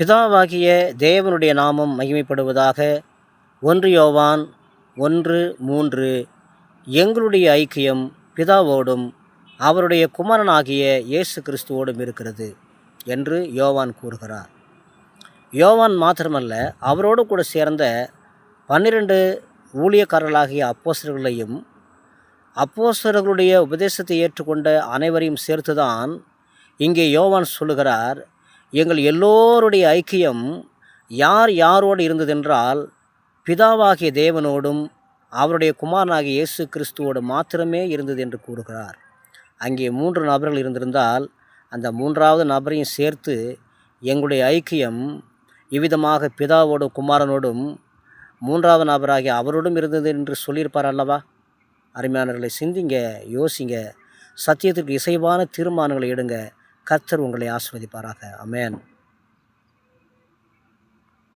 பிதாவாகிய தேவனுடைய நாமம் மகிமைப்படுவதாக ஒன்று யோவான் ஒன்று மூன்று. எங்களுடைய ஐக்கியம் பிதாவோடும் அவருடைய குமரனாகிய இயேசு கிறிஸ்துவோடும் இருக்கிறது என்று யோவான் கூறுகிறார். யோவான் மாத்திரமல்ல அவரோடு கூட சேர்ந்த பன்னிரண்டு ஊழியக்காரர்களாகிய அப்போசர்களையும் அப்போசர்களுடைய உபதேசத்தை ஏற்றுக்கொண்ட அனைவரையும் சேர்த்துதான் இங்கே யோவான் சொல்லுகிறார். எங்கள் எல்லோருடைய ஐக்கியம் யார் யாரோடு இருந்ததென்றால் பிதாவாகிய தேவனோடும் அவருடைய குமாரனாகிய இயேசு கிறிஸ்துவோடு மாத்திரமே இருந்தது என்று கூறுகிறார். அங்கே மூன்று நபர்கள் இருந்திருந்தால் அந்த மூன்றாவது நபரையும் சேர்த்து எங்களுடைய ஐக்கியம் இவ்விதமாக பிதாவோடும் குமாரனோடும் மூன்றாவது நபராகிய அவரோடும் இருந்தது என்று சொல்லியிருப்பார் அல்லவா? அருமையானவர்களை சிந்திங்க யோசிங்க. சத்தியத்திற்கு இசைவான தீர்மானங்களை எடுங்க. கர்த்தர் உங்களை ஆஸ்வதிப்பாராக அமேன்